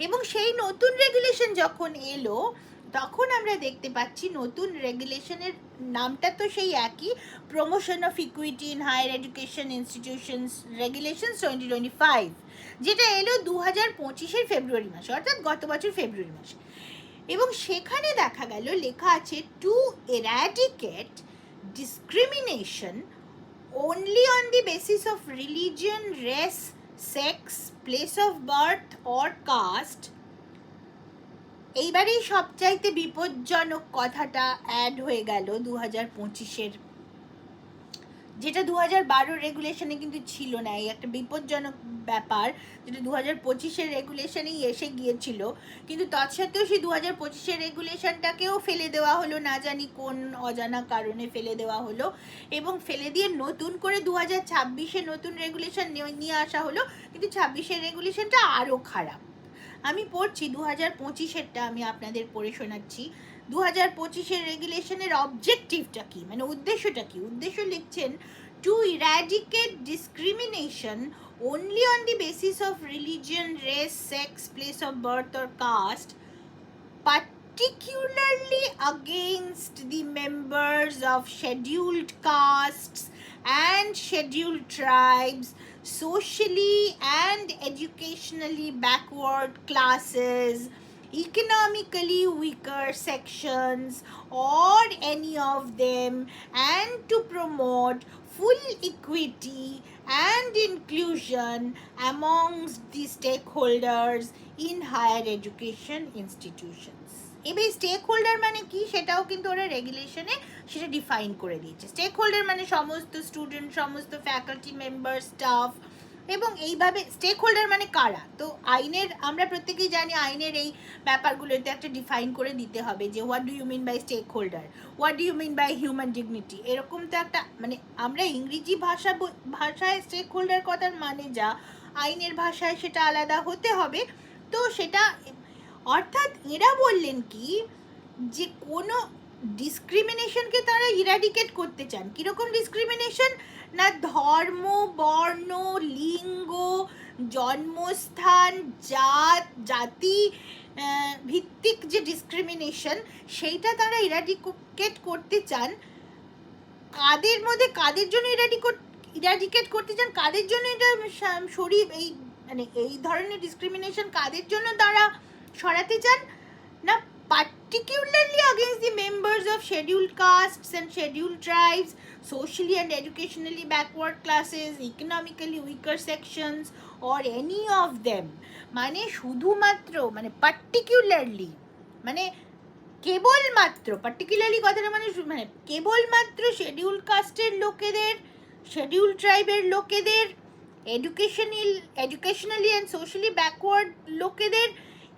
এবং সেই নতুন রেগুলেশন যখন এলো তখন আমরা দেখতে পাচ্ছি নতুন রেগুলেশনের নামটা তো সেই একই promotion of equity in higher education institutions regulations twenty twenty five যেটা এলো দু হাজার পঁচিশের ফেব্রুয়ারি মাসে অর্থাৎ গত বছর ফেব্রুয়ারি মাসে। এবং সেখানে দেখা গেল লেখা আছে to eradicate discrimination only on the basis of religion, race, sex, place of birth or caste এইবারেই সবচাইতে বিপজ্জনক কথাটা অ্যাড হয়ে গেল দু হাজার পঁচিশের। যেটা দু হাজার রেগুলেশনে কিন্তু ছিল না, এই একটা বিপজ্জনক ব্যাপার, যেটা দু হাজার পঁচিশের রেগুলেশনেই এসে গিয়েছিল। কিন্তু তৎসত্ত্বেও সেই দু হাজার পঁচিশের রেগুলেশনটাকেও ফেলে দেওয়া হলো, না জানি কোন অজানা কারণে ফেলে দেওয়া হলো। এবং ফেলে দিয়ে নতুন করে দু হাজার ছাব্বিশে নতুন রেগুলেশন নিয়ে আসা হলো, কিন্তু ছাব্বিশের রেগুলেশনটা আরও খারাপ। আমি পড়ছি দু হাজার পঁচিশেরটা, আমি আপনাদের পড়ে শোনাচ্ছি। দু হাজার পঁচিশের রেগুলেশনের অবজেক্টিভটা কি মানে উদ্দেশ্যটা কি উদ্দেশ্য লিখছেন to eradicate discrimination only on the basis of religion, race, sex, place of birth, or caste, particularly against the members of scheduled castes and scheduled tribes, socially and educationally backward classes, economically weaker sections, or any of them, and to promote full equity and inclusion amongst the stakeholders in higher education institutions. এবার stakeholder মানে কি সেটাও কিন্তু ওরা রেগুলেশনে সেটা define করে দিয়েছে stake holder মানে সমস্ত স্টুডেন্ট সমস্ত ফ্যাকাল্টি মেম্বার স্টাফ এবং এইভাবে স্টেক হোল্ডার মানে কারা? তো আইনের, আমরা প্রত্যেকেই জানি আইনের এই ব্যাপারগুলোতে একটা ডিফাইন করে দিতে হবে যে what do you mean by stakeholder what do you mean by human dignity এরকম তো একটা মানে আমরা ইংরেজি ভাষা ভাষায় স্টেক হোল্ডার কথার মানে যা, আইনের ভাষায় সেটা আলাদা হতে হবে। তো সেটা, অর্থাৎ এরা বললেন কি, যে কোনো ডিসক্রিমিনেশনকে তারা ইরাডিকেট করতে চান। কীরকম ডিসক্রিমিনেশন না ধর্ম, বর্ণ, লিঙ্গ, জন্মস্থান, জাত, জাতি ভিত্তিক যে ডিসক্রিমিনেশন সেইটা তারা ইরাডিকেট করতে চান। কাদের মধ্যে কাদের জন্য ইরাডিকেট ইরাডিকেট করতে চান? কাদের জন্য এটা শরীর এই মানে এই ধরনের ডিসক্রিমিনেশন কাদের জন্য তারা সরাতে চান? না particularly against the members of scheduled castes and scheduled tribes, socially and educationally backward classes, economically weaker sections, or any of them. মানে শুধুমাত্র মানে পার্টিকুলারলি মানে কেবলমাত্র পার্টিকুলারলি কথাটা মানে মানে কেবলমাত্র শিডিউল কাস্টের লোকেদের শিডিউল ট্রাইবের লোকেদের educational educationally and socially backward লোকেদের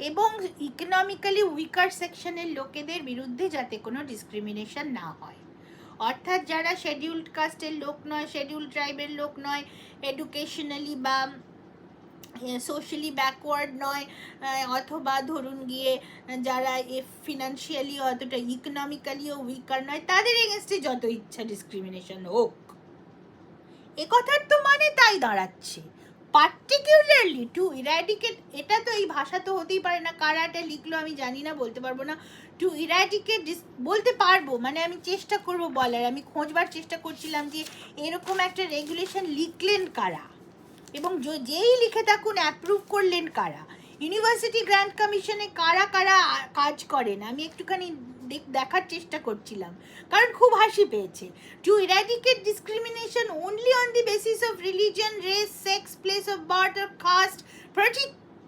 এবং ইকোনমিক্যালি উইকার সেকশনের লোকেদের বিরুদ্ধে যাতে কোনো ডিসক্রিমিনেশন না হয়। অর্থাৎ যারা শিডিউলড কাস্টের লোক নয় শিডিউল ট্রাইবের লোক নয় এডুকেশনালি বা সোশ্যালি ব্যাকওয়ার্ড নয় অথবা ধরুন গিয়ে যারা ফিনান্সিয়ালি অতটা ইকোনমিক্যালিও উইকার নয়, তাদের এগেনস্টে যত ইচ্ছা ডিসক্রিমিনেশন হোক। এ কথার তো মানে তাই দাঁড়াচ্ছে। পার্টিকুলারলি টু ইরাডিকেট এটা তো এই ভাষা তো হতেই পারে না, কারা এটা লিখলো আমি জানি না, বলতে পারব না। টু ইরাডিকেট বলতে পারব মানে আমি চেষ্টা করব বলার, আমি খোঁজবার চেষ্টা করছিলাম যে এরকম একটা রেগুলেশন লিখলেন কারা? এবং যেই লিখে থাকুন অ্যাপ্রুভ করলেন কারা? ইউনিভার্সিটি গ্র্যান্ড কমিশনে কারা কারা কাজ করেন? আমি একটুখানি দেখ- দেখার চেষ্টা করছিলাম কারণ খুব হাসি পেয়েছে to eradicate discrimination only on the basis of religion race sex place of birth or caste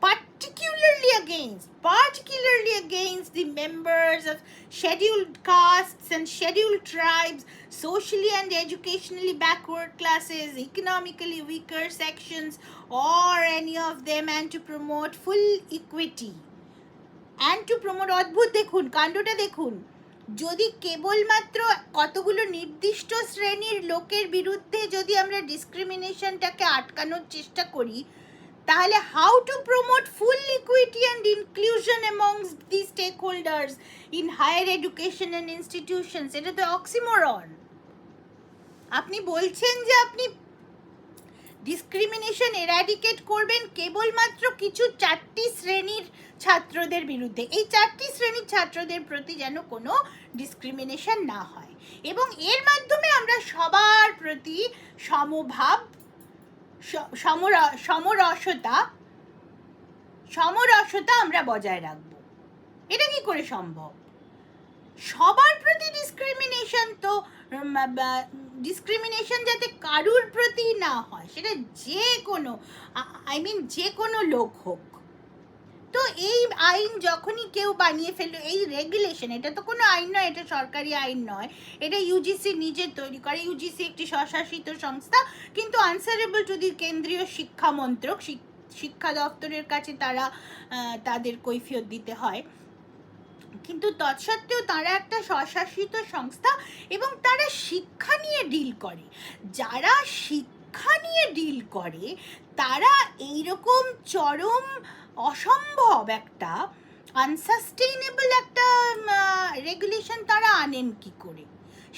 particularly against particularly against the members of scheduled castes and scheduled tribes socially and educationally backward classes economically weaker sections or any of them and to promote full equity And to promote অদ্ভুত দেখুন, কাণ্ডটা দেখুন। যদি কেবলমাত্র কতগুলো নির্দিষ্ট শ্রেণির লোকের বিরুদ্ধে যদি আমরা ডিসক্রিমিনেশনটাকে আটকানোর চেষ্টা করি, তাহলে how to promote full equity and inclusion amongst the stakeholders in higher education and institutions এটা তো অক্সিমোরন আপনি বলছেন যে আপনি ডিসক্রিমিনেশন এরাডিকেট করবেন, কেবলমাত্র কিছু চারটি শ্রেণির ছাত্রদের বিরুদ্ধে। এই চারটি শ্রেণির ছাত্রদের প্রতি যেন কোনো ডিসক্রিমিনেশন না হয়। এবং এর মাধ্যমে আমরা সবার প্রতি সমভাব সমরসতা সমরসতা আমরা বজায় রাখব। এটা কি করে সম্ভব? সবার প্রতি ডিসক্রিমিনেশন তো ডিসক্রিমিনেশন যাতে কারুর প্রতি না হয়, সেটা যে কোনো আই মিন যে কোনো লোক হোক তো এই আইন যখনই কেউ বানিয়ে ফেলল, এই রেগুলেশন এটা তো কোনো আইন নয়, এটা সরকারি আইন নয়। এটা ইউজিসি নিজে তৈরি করে। ইউজিসি একটি স্বশাসিত সংস্থা, কিন্তু আনসারেবল টু দি কেন্দ্রীয় শিক্ষা মন্ত্রক শিক্ষা দপ্তরের কাছে তারা তাদের কৈফিয়ত দিতে হয়। কিন্তু তৎসত্ত্বেও তারা একটা স্বশাসিত সংস্থা এবং তারা শিক্ষা নিয়ে ডিল করে। যারা শিক্ষা নিয়ে ডিল করে, তারা এইরকম চরম অসম্ভব একটা আনসাস্টেইনেবল একটা রেগুলেশন তারা আনেন কি করে?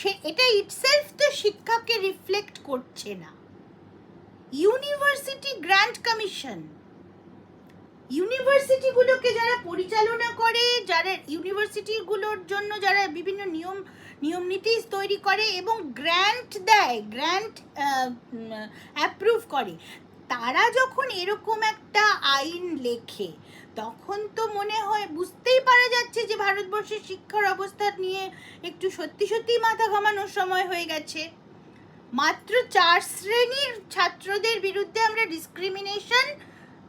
সে, এটা ইটসেলফ তো শিক্ষাকে রিফ্লেক্ট করছে না। ইউনিভার্সিটি গ্র্যান্ড কমিশন ইউনিভার্সিটিগুলোকে যারা পরিচালনা করে, যারা ইউনিভার্সিটিগুলোর জন্য যারা বিভিন্ন নিয়ম নিয়ম নীতি তৈরি করে এবং গ্র্যান্ট দেয় গ্র্যান্ট অ্যাপ্রুভ করে। তারা যখন এরকম একটা আইন লেখে, তখন তো মনে হয়, বুঝতেই পারা যাচ্ছে যে ভারতবর্ষের শিক্ষার অবস্থা নিয়ে একটু সত্যি সত্যি মাথা ঘামানোর সময় হয়ে গেছে। মাত্র চার শ্রেণির ছাত্রদের বিরুদ্ধে আমরা ডিসক্রিমিনেশন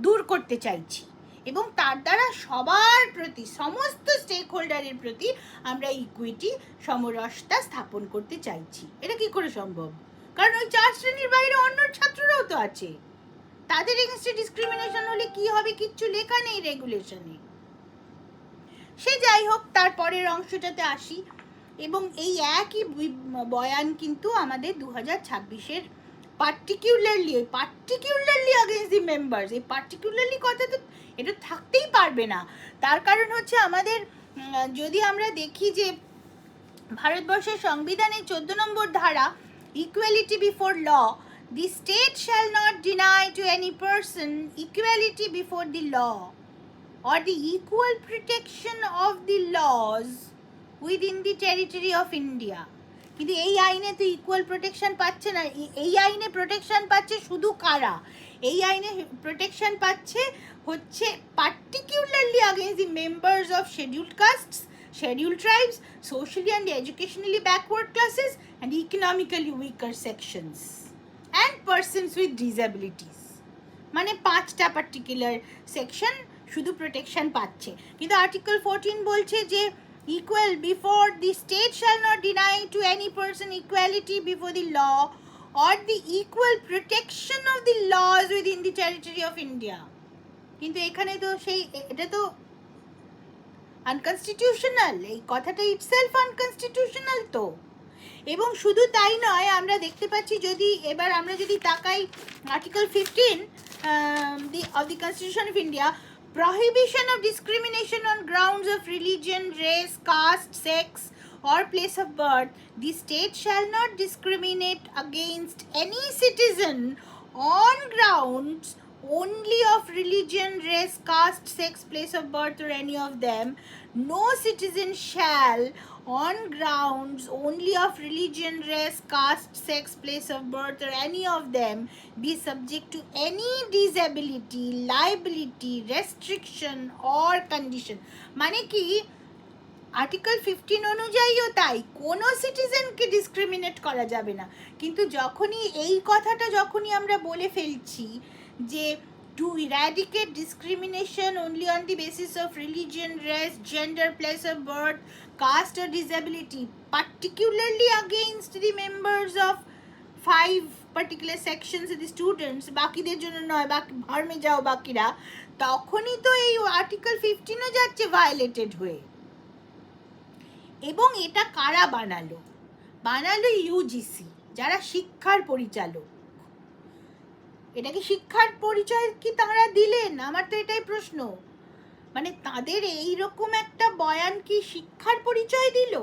দূর করতে চাইছি। এবং তার দ্বারা সবার প্রতি, সমস্ত স্টেক হোল্ডারের প্রতি আমরা ইকুইটি সমরসতা স্থাপন করতে চাইছি। এটা কি করে সম্ভব? কারণ ওই চার শ্রেণির বাইরে অন্য ছাত্ররাও তো আছে। তাদের এগেনস্টে ডিসক্রিমিনেশন হলে কি হবে কিচ্ছু লেখা নেই রেগুলেশনে সে যাই হোক তারপরের অংশটাতে আসি। এবং এই একই বয়ান কিন্তু আমাদের দু হাজার ছাব্বিশের particularly particularly against the members এই পার্টিকুলারলি কথা তো এটা থাকতেই পারবে না তার কারণ হচ্ছে আমাদের যদি আমরা দেখি যে ভারতবর্ষের সংবিধানের চোদ্দ নম্বর ধারা equality before law the state shall not deny to any person equality before the law or the equal protection of the laws within the territory of India. কিন্তু এই আইনে তো ইকুয়াল প্রোটেকশন পাচ্ছে না। এই- আইনে প্রোটেকশন পাচ্ছে শুধু কারা? এই আইনে প্রোটেকশন পাচ্ছে হচ্ছে particularly against the members of scheduled castes scheduled tribes, socially and educationally backward classes, and economically weaker sections, and persons with disabilities. মানে পাঁচটা পার্টিকুলার সেকশন শুধু প্রোটেকশন পাচ্ছে। কিন্তু আর্টিকেল ফোরটিন বলছে যে equal before the state shall not deny to any person equality before the law or the equal protection of the laws within the territory of India কিন্তু এখানে তো সেই, এটা তো আনকনস্টিটিউশনাল এই কথাটা ইটসেলফ আনকনস্টিটিউশনাল তো। এবং শুধু তাই নয়, আমরা দেখতে পাচ্ছি যদি, এবার আমরা যদি তাকাই article fifteen the of the constitution of India prohibition of discrimination on grounds of religion, race, caste, sex, or place of birth, the state shall not discriminate against any citizen on grounds only of religion, race, caste, sex, place of birth, or any of them. No citizen shall, on grounds only of religion, race, caste, sex, place of birth, or any of them, be subject to any disability, liability, restriction, or condition. মানে কি article fifteen অনুযায়ীও তাই কোনো সিটিজেনকে discriminate করা যাবে না কিন্তু যখনই এই কথাটা যখনই আমরা বলে ফেলছি যে to eradicate discrimination only on the basis of religion race gender place of birth caste or disability particularly against the members of five particular sections the students বাকিদের জন্য নয়, বাকি ভার্মে যাও বাকিরা, তখনই তো এই আর্টিকেল ফিফটিনও যাচ্ছে ভায়োলেটেড হয়ে। এবং এটা কারা বানালো? বানালো ইউজিসি যারা শিক্ষার পরিচালক। এটা কি শিক্ষার পরিচয় কি তারা দিলেন? আমার তো এটাই প্রশ্ন। মানে তাদের এই রকম একটা বয়ান কি শিক্ষার পরিচয় দিল?